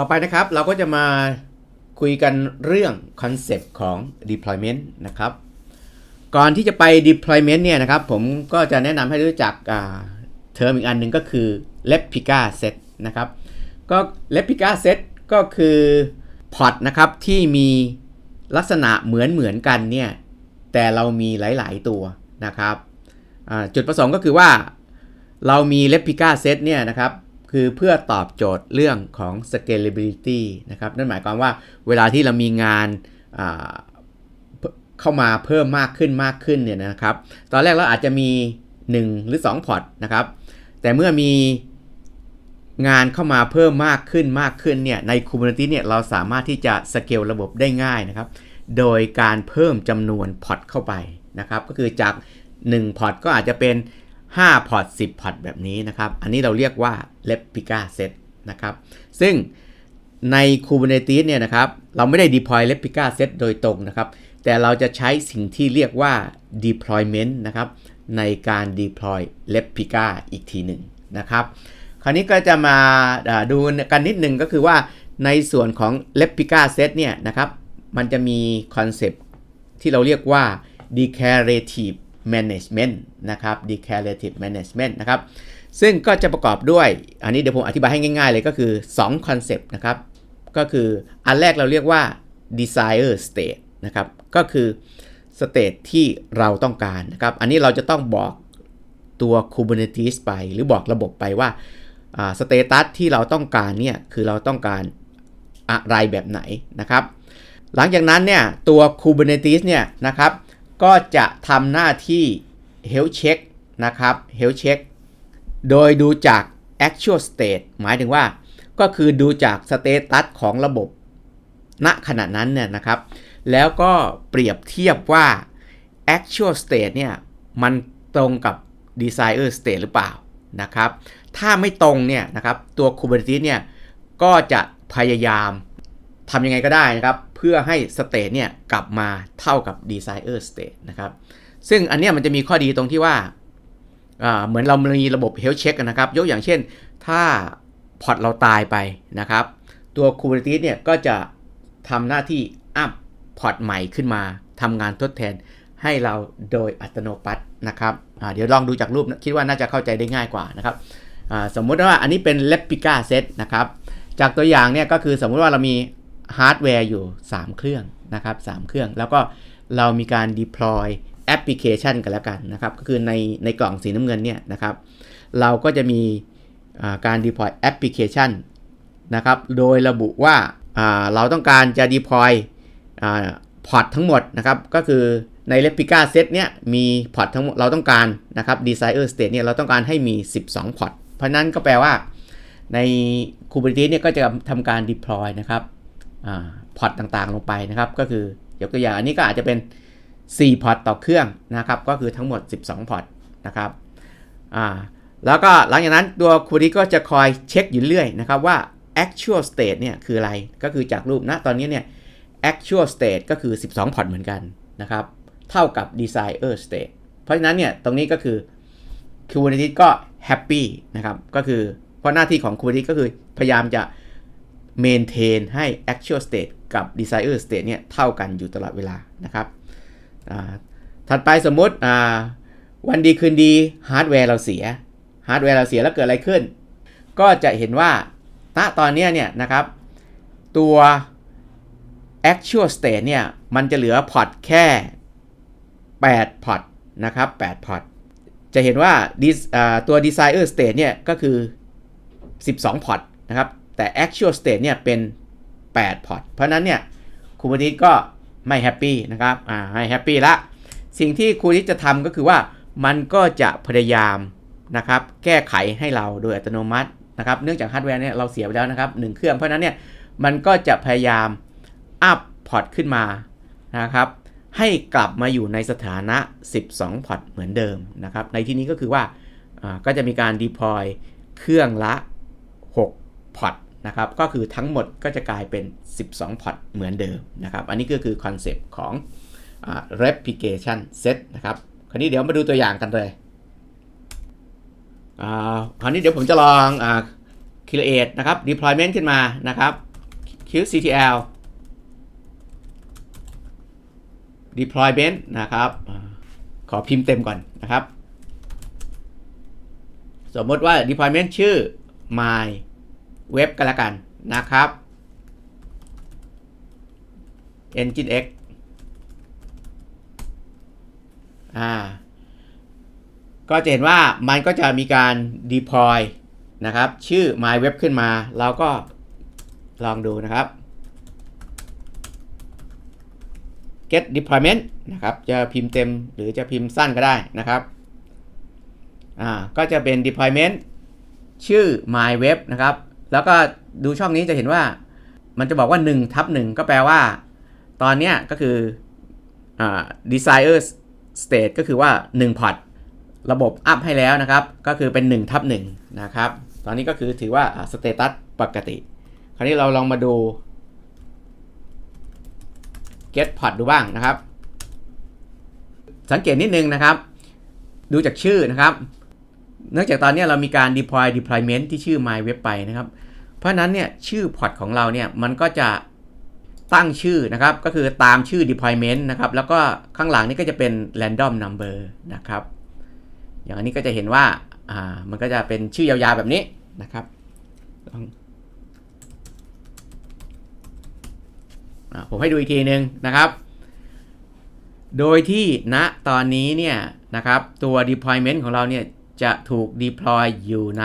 ต่อไปนะครับเราก็จะมาคุยกันเรื่องคอนเซปต์ของ deployment นะครับ ก่อนที่จะไป deployment เนี่ยนะครับ ผมก็จะแนะนำให้รู้จักอ่าเทอมอีกอันหนึ่งก็คือ replica set นะครับ ก็ replica set ก็คือพอร์ตนะครับที่มีลักษณะเหมือนเหมือนกันเนี่ยแต่เรามีหลาย ๆ ตัวนะครับ จุดประสงค์ก็คือว่าเรามี replica set เนี่ยนะครับ คือเพื่อตอบโจทย์เรื่องของ scalability นะครับ นั่นหมายความว่าเวลาที่เรามีงานาเข้ามาเพิ่มมากขึ้นมากขึ้นเนี่ยนะครับ ตอนแรกเราอาจจะมี 1 หรือ 2 พอร์ตนะครับ แต่เมื่อมีงานเข้ามาเพิ่มมากขึ้นมากขึ้นเนี่ยใน Kubernetes เนี่ยเราสามารถที่จะสเกลระบบได้ง่ายนะครับ โดยการเพิ่มจำนวนพอร์ตเข้าไปนะครับ ก็คือจาก 1 พอร์ตก็อาจจะเป็น 5พอร์ต10พอร์ตแบบนี้นะครับ อันนี้เราเรียกว่า replica set นะครับ ซึ่งใน Kubernetes เนี่ยนะครับ เราไม่ได้ deploy replica set โดยตรงนะครับ แต่เราจะใช้สิ่งที่เรียกว่า deployment นะครับ ในการ deploy replica อีกทีหนึ่งนะครับ คราวนี้ก็จะมาดูกันนิดหนึ่งก็คือว่าในส่วนของ replica set เนี่ยนะครับ มันจะมีคอนเซปที่เราเรียกว่า declarative management นะครับ declarative management นะครับซึ่งก็จะประกอบด้วย อันนี้เดี๋ยวผมอธิบายให้ง่ายๆเลยก็คือ2คอนเซปต์นะครับ ก็คืออันแรกเราเรียกว่า desire state นะครับ ก็คือ state ที่เราต้องการนะครับ อันนี้เราจะต้องบอกตัว Kubernetes ไป หรือบอกระบบไปว่าสเตตัสที่เราต้องการเนี่ย คือเราต้องการอะไรแบบไหนนะครับ หลังจากนั้นเนี่ยตัว Kubernetes เนี่ยนะครับ ก็จะทำหน้าที่ health check นะครับ health check โดยดูจาก actual state หมายถึงว่า ก็คือดูจากสเตตัสของระบบ ณขณะนั้นเนี่ยนะครับ แล้วก็เปรียบเทียบว่า actual state เนี่ย มันตรงกับ desire state หรือเปล่านะครับ ถ้าไม่ตรงเนี่ยนะครับ ตัว Kubernetes เนี่ย ก็จะพยายามทำยังไงก็ได้นะครับ เพื่อให้ state เนี่ยกลับมาเท่ากับ desire state นะครับ ซึ่งอันเนี้ยมันจะมีข้อดีตรงที่ว่า เหมือนเรามีระบบ health check นะครับ ยกอย่างเช่น ถ้าพอร์ตเราตายไปนะครับ ตัว Kubernetes เนี่ยก็จะทำหน้าที่อัพพอร์ตใหม่ขึ้นมาทำงานทดแทนให้เราโดยอัตโนมัตินะครับ เดี๋ยวลองดูจากรูปคิดว่าน่าจะเข้าใจได้ง่ายกว่านะครับ สมมุติว่าอันนี้เป็น replica set นะครับ จากตัวอย่างเนี่ยก็คือสมมุติว่าเรามี ฮาร์ดแวร์อยู่ 3 เครื่องนะครับ3เครื่อง แล้วก็เรามีการ deploy แอปพลิเคชันกันแล้วกันนะครับ ก็คือในในกล่องสีน้ำเงินเนี่ยนะครับ เราก็จะมีการ deploy แอปพลิเคชันนะครับ โดยระบุว่าเราต้องการจะ deploy พอร์ตทั้งหมดนะครับ ก็คือใน replica set เนี่ยมีพอร์ตทั้งหมดเราต้องการนะครับ desire state เนี่ยเราต้องการให้มี 12 พอร์ต เพราะนั้นก็แปลว่าใน Kubernetes เนี่ยก็จะทำการ deploy นะครับ พอร์ตต่างๆลงไปนะครับ ก็คือยกตัวอย่างอันนี้ก็อาจจะเป็น 4 พอร์ตต่อเครื่องนะครับ ก็คือทั้งหมด 12 พอร์ตนะครับแล้วก็หลังจากนั้นตัว Kubernetes ก็จะคอยเช็คอยู่เรื่อยนะครับว่า actual state เนี่ยคืออะไรก็คือจากรูปนะตอนนี้เนี่ย actual state ก็คือ 12 พอร์ตเหมือนกันนะครับ เท่ากับ desire state เพราะฉะนั้นเนี่ยตรงนี้ก็คือ Kubernetes ก็ happy นะครับก็คือเพราะหน้าที่ของ Kubernetes ก็คือพยายามจะ maintain ให้ actual state กับ desired state เนี่ยเท่ากันอยู่ตลอดเวลานะครับถัดไปสมมติวันดีคืนดีฮาร์ดแวร์เราเสียฮาร์ดแวร์เราเสียแล้วเกิดอะไรขึ้น ก็จะเห็นว่าณตอนนี้เนี่ยนะครับ ตัว actual state เนี่ย มันจะเหลือพอตแค่ 8 พอตนะครับ 8 พอตจะเห็นว่าตัว desire state เนี่ย ก็คือ 12 พอตนะครับ แต่ actual state เนี่ยเป็น8พอร์ตเพราะนั้นเนี่ยคูเบอร์นิก็ไม่แฮปปี้นะครับอ่าไม่แฮปปี้ละสิ่งที่ครูนิจะทำก็คือว่ามันก็จะพยายามนะครับแก้ไขให้เราโดยอัตโนมัตินะครับเนื่องจากฮาร์ดแวร์เนี่ยเราเสียไปแล้วนะครับหเครื่องเพราะนั้นเนี่ยมันก็จะพยายามอัพพอร์ตขึ้นมานะครับให้กลับมาอยู่ในสถานะ 12 พอร์ตเหมือนเดิมนะครับในที่นี้ก็คือว่าก็จะมีการ deploy เครื่องละ 6 พอร์ต นะครับก็คือทั้งหมดก็จะกลายเป็น 12 พอร์ตเหมือนเดิมนะครับ อันนี้ก็คือคอนเซปต์ของ replication set นะครับ คราวนี้เดี๋ยวมาดูตัวอย่างกันเลยคราวนี้เดี๋ยวผมจะลอง create นะครับ deployment ขึ้นมานะครับ qctl deployment นะครับอขอพิมพ์เต็มก่อนนะครับ สมมติว่า deployment ชื่อ my web กันละกันนะครับ engine x อ่า ก็จะเห็นว่ามันก็จะมีการ deploy นะครับ ชื่อ my web ขึ้นมา เราก็ลองดูนะครับ get deployment นะครับ จะพิมพ์เต็มหรือจะพิมพ์สั้นก็ได้นะครับ อ่า ก็จะเป็น deployment ชื่อ my web นะครับ แล้วก็ดูช่องนี้จะเห็นว่า มันจะบอกว่า1ทับ1ก็แปลว่า ตอนเนี้ยก็คืออ่า desire state ก็คือว่า1พอร์ตระบบอัพให้แล้วนะครับ ก็คือเป็น1ทับ1นะครับ ตอนนี้ก็คือถือว่าสเตตัสปกติ คราวนี้เราลองมาดู get pod ดูบ้างนะครับ สังเกตนิดนึงนะครับ ดูจากชื่อนะครับ เนื่องจากตอนนี้เรามีการ deploy deployment ที่ชื่อ my web ไปนะครับ เพราะนั้นเนี่ยชื่อพอร์ตของเราเนี่ยมันก็จะตั้งชื่อนะครับ ก็คือตามชื่อ deployment นะครับ แล้วก็ข้างหลังนี่ก็จะเป็น random number นะครับ อย่างอันนี้ก็จะเห็นว่าอ่ามันก็จะเป็นชื่อยาวๆแบบนี้นะครับผมให้ดูอีกทีหนึ่งนะครับ โดยที่ณตอนนี้เนี่ยนะครับตัว deployment ของเราเนี่ย จะถูก deploy อยู่ใน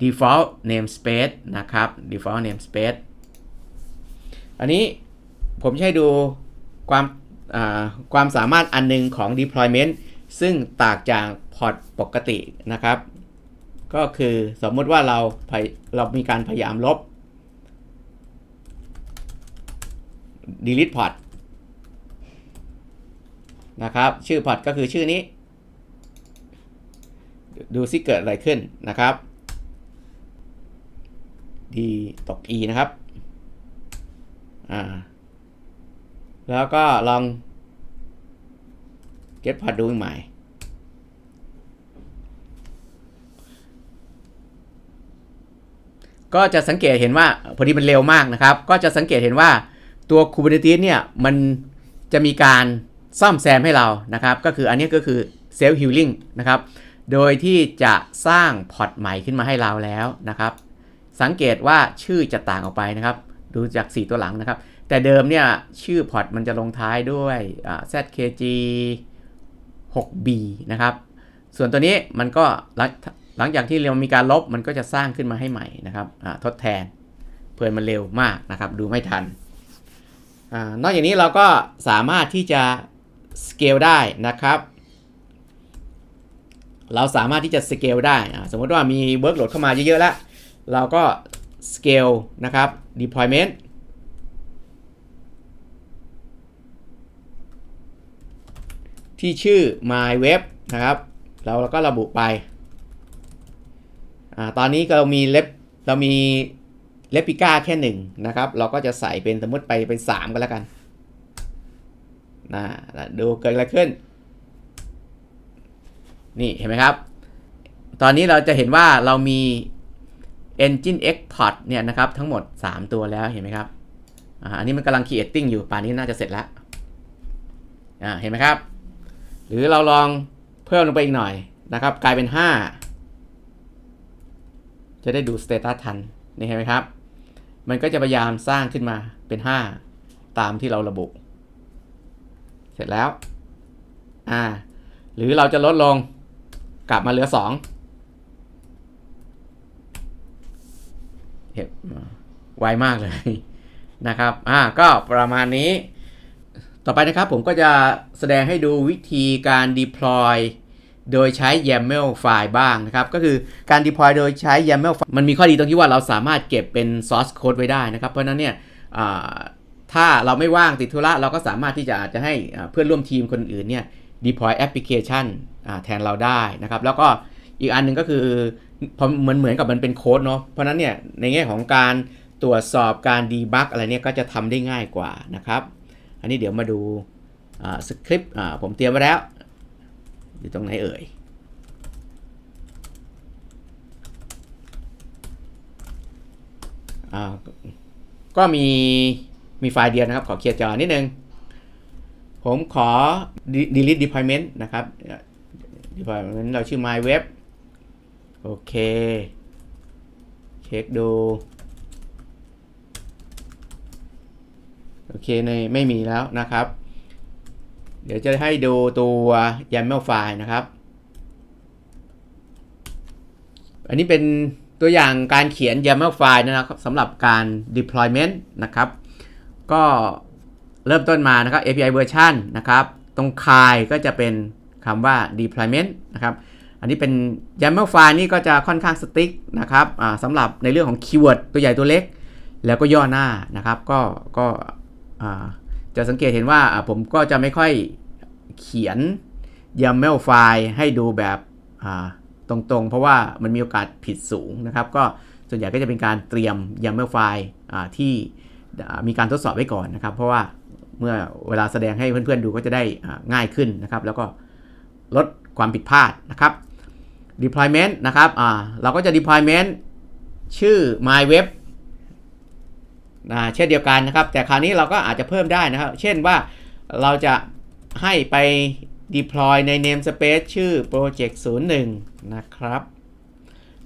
default namespace นะครับ default namespace อันนี้ผมจะให้ดูความความสามารถอันหนึงของ deployment ซึ่งต่างจากพอร์ตปกตินะครับ ก็คือสมมติว่าเราเรามีการพยายามลบ delete port นะครับ ชื่อพอร์ตก็คือชื่อนี้ ดูซิเกิดอะไรขึ้นนะครับดีตก e นะครับ อ่า แล้วก็ลอง get port ดูใหม่ก็จะสังเกตเห็นว่าพอดีมันเร็วมากนะครับ ก็จะสังเกตเห็นว่าตัว Kubernetes เนี่ยมันจะมีการ ซ่อมแซมให้เรานะครับ ก็คืออันนี้ก็คือ self healing นะครับ โดยที่จะสร้างพอร์ตใหม่ขึ้นมาให้เราแล้วนะครับ สังเกตว่าชื่อจะต่างออกไปนะครับ ดูจาก 4 ตัวหลังนะครับ แต่เดิมเนี่ยชื่อพอร์ตมันจะลงท้ายด้วย zkg 6b นะครับ ส่วนตัวนี้มันก็หลังจากที่เรามีการลบมันก็จะสร้างขึ้นมาให้ใหม่นะครับทดแทนเพื่อนมันเร็วมากนะครับ ดูไม่ทันอนอกจากนี้เราก็สามารถที่จะ สเกลได้นะครับ เราสามารถที่จะสเกลได้ สมมติว่ามีเวิร์กโหลดเข้ามาเยอะๆแล้ว เราก็สเกลนะครับ deployment ที่ชื่อ my web นะครับ เราเราก็ระบุไปอตอนนี้เรามีเล็บเรามีเลปิก้าแค่หนึ่งนะครับ เราก็จะใส่เป็นสมมติไปเป็นสามก็แล้วกัน นะดูเกิดอะไรขึ้น นี่เห็นไหมครับ ตอนนี้เราจะเห็นว่าเรามี Engine export เนี่ยนะครับทั้งหมด 3 ตัวแล้วเห็นไหมครับอันนี้มันกำลัง creating อยู่ป่านนี้น่าจะเสร็จแล้วเห็นไหมครับ หรือเราลองเพิ่มลงไปอีกหน่อยนะครับ กลายเป็น 5 จะได้ดู status ทันนี่เห็นไหมครับ มันก็จะพยายามสร้างขึ้นมาเป็น 5 ตามที่เราระบุ สร็จแล้วอ่าหรือเราจะลดลงกลับมาเหลือ2เห็นไวมากเลยนะครับอ่าก็ประมาณนี้ ต่อไปนะครับผมก็จะแสดงให้ดูวิธีการ deploy โดยใช้ YAML ไฟล์บ้างนะครับ ก็คือการ deploy โดยใช้ YAML มันมีข้อดีตรงที่ว่าเราสามารถเก็บเป็น source code ไว้ได้นะครับ เพราะนั้นเนี่ย ถ้าเราไม่ว่างติดธุระเราก็สามารถที่จะอาจจะให้เพื่อนร่วมทีมคนอื่นเนี่ย deploy application แทนเราได้นะครับ แล้วก็อีกอันหนึ่งก็คือพอเหมือนเหมือนกับมันเป็นโค้ดเนาะเพราะนั้นเนี่ยในแง่ของการตรวจสอบการดีบักอะไรเนี่ยก็จะทำได้ง่ายกว่านะครับ อันนี้เดี๋ยวมาดูสคริปต์ผมเตรียมไว้แล้ว อยู่ตรงไหนเอ่ยก็มี มีไฟล์เดียวนะครับ ขอเคลียร์จอนิดนึง ผมขอ delete deployment นะครับ deployment เราชื่อ my web โอเค เช็คดู โอเคในไม่มีแล้วนะครับ เดี๋ยวจะให้ดูตัว YAML ไฟล์นะครับ อันนี้เป็นตัวอย่างการเขียน YAML ไฟล์นะครับสำหรับการ deployment นะครับ ก็เริ่มต้นมานะครับ API version นะครับ ตรงคายก็จะเป็นคำว่า deployment นะครับ อันนี้เป็น YAML ไฟล์นี่ก็จะค่อนข้างสติ๊กนะครับสำหรับในเรื่องของคีย์เวิร์ดตัวใหญ่ตัวเล็ก แล้วก็ย่อหน้านะครับ ก็ก็จะสังเกตเห็นว่าผมก็จะไม่ค่อยเขียน YAML ไฟล์ให้ดูแบบตรงๆ เพราะว่ามันมีโอกาสผิดสูงนะครับ ก็ส่วนใหญ่ก็จะเป็นการเตรียม YAML ไฟล์ที่ มีการทดสอบไว้ก่อนนะครับ เพราะว่าเมื่อเวลาแสดงให้เพื่อนๆดูก็จะได้ง่ายขึ้นนะครับ แล้วก็ลดความผิดพลาดนะครับ deployment นะครับเราก็จะ deployment ชื่อ my web อ่าเช่นเดียวกันนะครับ แต่คราวนี้เราก็อาจจะเพิ่มได้นะครับ เช่นว่าเราจะให้ไป deploy ใน namespace ชื่อ project 01 นะครับ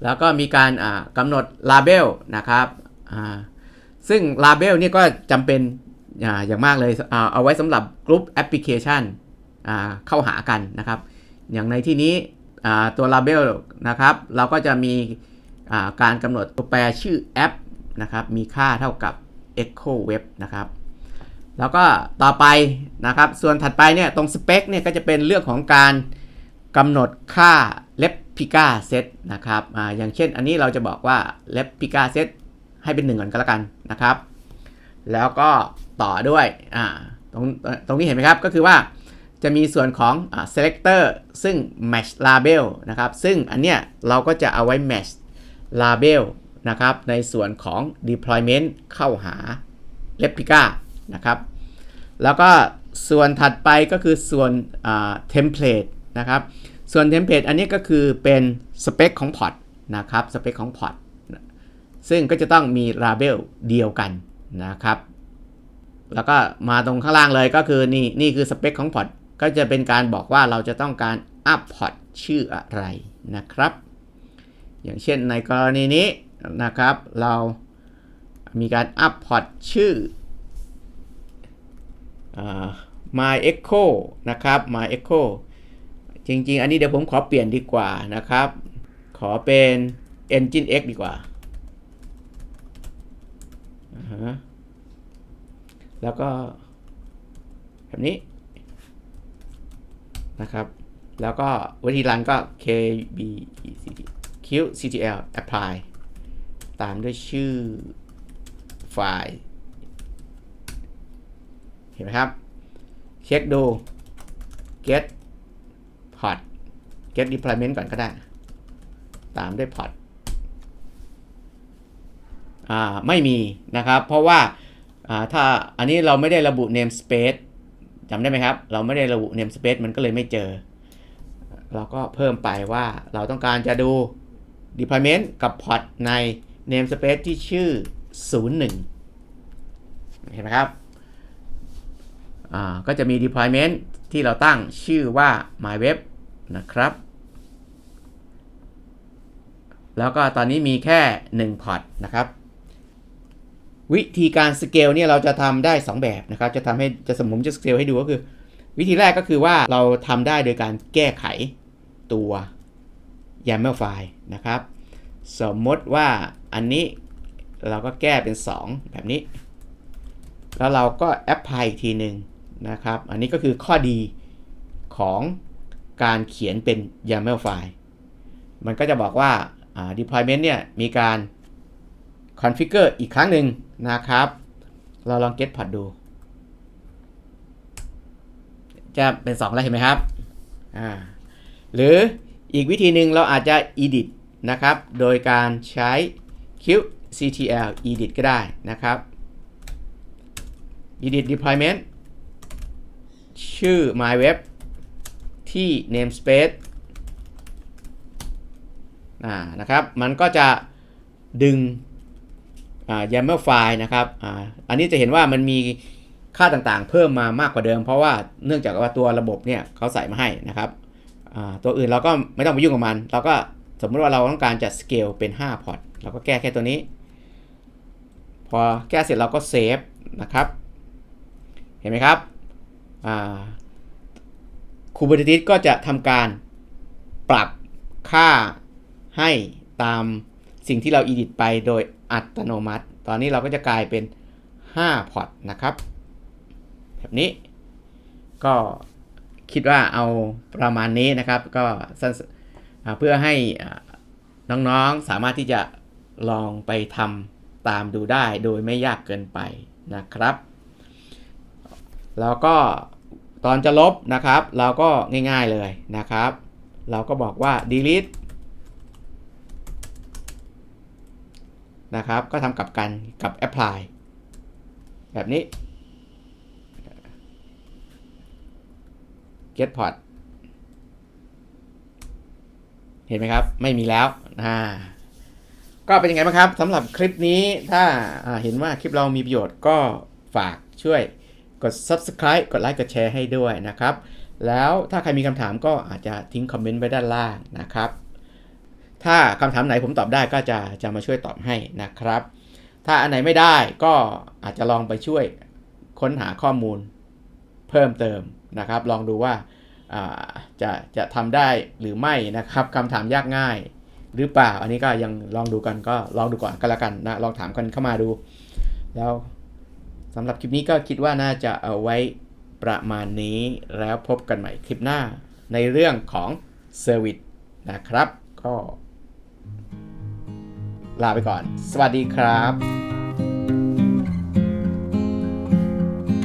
แล้วก็มีการกำหนด label นะครับ ซึ่ง label นี่ก็จำเป็นอย่างมากเลยเอาไว้สำหรับ group application อ่าเข้าหากันนะครับ อย่างในที่นี้ตัว label นะครับ เราก็จะมีการกำหนดตัวแปรชื่อแอปนะครับ มีค่าเท่ากับ echo web นะครับ แล้วก็ต่อไปนะครับ ส่วนถัดไปเนี่ยตรงสเปคเนี่ยก็จะเป็นเรื่องของการกำหนดค่า replica set นะครับออย่างเช่นอันนี้เราจะบอกว่า replica set ให้เป็น1ก่อนก็แล้วกันนะครับ แล้วก็ต่อด้วยอ่าตรงตรงนี้เห็นไหมครับ ก็คือว่าจะมีส่วนของอ่า selector ซึ่ง match label นะครับ ซึ่งอันเนี้ยเราก็จะเอาไว้ match label นะครับ ในส่วนของ deployment เข้าหา replica นะครับ แล้วก็ส่วนถัดไปก็คือส่วนอ่า template นะครับ ส่วน template อันนี้ก็คือเป็นสเปคของพอร์ตนะครับ สเปคของพอร์ต ซึ่งก็จะต้องมี label เดียวกันนะครับ แล้วก็มาตรงข้างล่างเลยก็คือนี่นี่คือสเปคของพอร์ตก็จะเป็นการบอกว่าเราจะต้องการอัพพอร์ตชื่ออะไรนะครับ อย่างเช่นในกรณีนี้นะครับ เรามีการอัพพอร์ตชื่ออ่า my echo นะครับ my echo จริง ๆ อันนี้เดี๋ยวผมขอเปลี่ยนดีกว่านะครับ ขอเป็น engine x ดีกว่า แล้วก็ แบบนี้นะครับ แล้วก็วิธีรันก็ kb q ctl apply ตามด้วยชื่อไฟล์ เห็นไหมครับ เช็คดู get port get deployment ก่อนก็ได้ ตามด้วย port อ่า ไม่มีนะครับ เพราะว่าถ้าอันนี้เราไม่ได้ระบุ namespace จำได้ไหมครับ เราไม่ได้ระบุ namespace มันก็เลยไม่เจอ เราก็เพิ่มไปว่าเราต้องการจะดู deployment กับ port ใน namespace ที่ชื่อ 01 เห็นไหมครับ ก็จะมี deployment ที่เราตั้งชื่อว่า my web นะครับ แล้วก็ตอนนี้มีแค่1พอร์ตนะครับ วิธีการสเกลเนี่ยเราจะทำได้ 2 แบบนะครับ จะทำให้จะสมมุติจะสเกลให้ดูก็คือ วิธีแรกก็คือว่าเราทำได้โดยการแก้ไขตัว YAML ไฟล์นะครับ สมมติว่าอันนี้เราก็แก้เป็น 2 แบบนี้ แล้วเราก็แอปพลายอีกทีหนึ่งนะครับ อันนี้ก็คือข้อดีของการเขียนเป็น YAML ไฟล์ มันก็จะบอกว่า deployment เนี่ยมีการ configure อีกครั้งหนึ่งนะครับ เราลอง get port ดู จะเป็น 2 แล้วเห็นไหมครับ อ่า หรืออีกวิธีหนึ่งเราอาจจะ edit นะครับ โดยการใช้ qctl edit ก็ได้นะครับ edit deployment ชื่อ my web ที่ namespace นะครับ มันก็จะดึง YAML ไฟล์นะครับออันนี้จะเห็นว่ามันมีค่าต่างๆ เพิ่มมามากกว่าเดิม เพราะว่าเนื่องจากว่าตัวระบบเนี่ยเขาใส่มาให้นะครับตัวอื่นเราก็ไม่ต้องไปยุ่งกับมัน เราก็สมมติว่าเราต้องการจะสเกลเป็น5พอร์ตเราก็แก้แค่ตัวนี้ พอแก้เสร็จเราก็เซฟนะครับ เห็นไหมครับอ่า Kubernetes ก็จะทำการปรับค่าให้ตาม สิ่งที่เรา edit ไปโดยอัตโนมัติ ตอนนี้เราก็จะกลายเป็น 5 พอร์ตนะครับ แบบนี้ ก็คิดว่าเอาประมาณนี้นะครับ ก็เพื่อให้น้องๆสามารถที่จะลองไปทำตามดูได้โดยไม่ยากเกินไปนะครับ แล้วก็ตอนจะลบนะครับ เราก็ง่ายๆเลยนะครับ เราก็บอกว่า delete นะครับ ก็ทำกับกันกับ apply แบบนี้ get port เห็นไหมครับ ไม่มีแล้วอ่าก็เป็นยังไงบ้างครับสำหรับคลิปนี้ถ้าาเห็นว่าคลิปเรามีประโยชน์ก็ฝากช่วยกด subscribe กดไลค์กดแชร์ให้ด้วยนะครับ แล้วถ้าใครมีคำถามก็อาจจะทิ้งคอมเมนต์ไว้ด้านล่างนะครับ ถ้าคำถามไหนผมตอบได้ก็จะจะมาช่วยตอบให้นะครับ ถ้าอันไหนไม่ได้ก็อาจจะลองไปช่วยค้นหาข้อมูลเพิ่มเติมนะครับ ลองดูว่าาจะจะทำได้หรือไม่นะครับคำถามยากง่ายหรือเปล่า อันนี้ก็ยังลองดูกันก็ลองดูก่อนก็แล้วกันนะลองถามกันเข้ามาดู แล้วสำหรับคลิปนี้ก็คิดว่าน่าจะเอาไว้ประมาณนี้แล้วพบกันใหม่คลิปหน้าในเรื่องของเซอร์วิสนะครับ ก็ ลาไปก่อน สวัสดีครับ